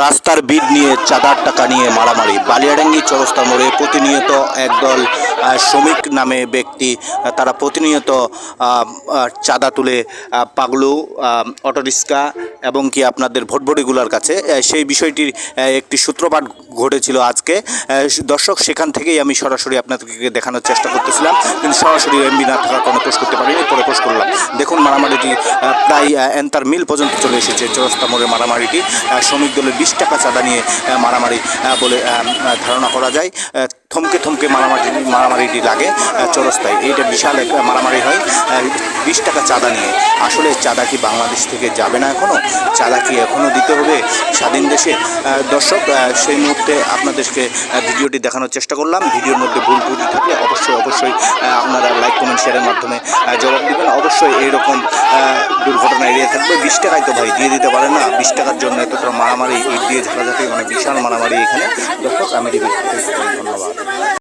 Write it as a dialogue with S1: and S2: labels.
S1: রাস্তার বিড নিয়ে চাঁদার টাকা নিয়ে মারামারি। বালিয়াডাঙ্গি চরস্তা মোড়ে প্রতিনিয়ত একদল শ্রমিক নামে ব্যক্তি তারা প্রতিনিয়ত চাঁদা তুলে পাগলু অটোরিক্সা এবং কি আপনাদের ভোটভটিগুলোর কাছে। সেই বিষয়টির একটি সূত্রপাত ঘটেছিল আজকে। দর্শক, সেখান থেকেই আমি সরাসরি আপনাদেরকে দেখানোর চেষ্টা করতেছিলাম। কিন্তু সরাসরি এমবি না থাকার কারণে পোস্ট করতে পারিনি, পরে পোস্ট করলাম। দেখুন মারামারিটি প্রায় আহ, এন্তার মিল পর্যন্ত চলে এসেছে চৌরাস্তা মোড়ের মারামারিটি। শ্রমিক দলের বিশ টাকা চাঁদা নিয়ে মারামারি বলে ধারণা করা যায়। থমকে থমকে মারামারি মারামারিটি লাগে চৌরাস্তায়। এইটা বিশাল এক মারামারি হয়। বিশ টাকা চাঁদা নিয়ে। আসলে চাঁদা কি বাংলাদেশ থেকে যাবে না এখনও চাঁদা কি এখনও দিতে হবে স্বাধীন দেশে? দর্শক সেই মুহূর্তে আপনাদেরকে ভিডিওটি দেখানোর চেষ্টা করলাম। ভিডিওর মধ্যে ভুল ত্রুটি থাকলে অবশ্যই অবশ্যই আপনারা লাইক কমেন্ট শেয়ারের মাধ্যমে জবাব দেবেন। অবশ্যই এইরকম আহ, দুর্ঘটনা এড়িয়ে থাকবে। বিশ টাকায় তো ভাই দিয়ে দিতে পারে না। বিশ টাকার জন্য এতটা মারামারি দিয়ে যাতে মানে বিশাল মারামারি এখানে। দর্শক আমি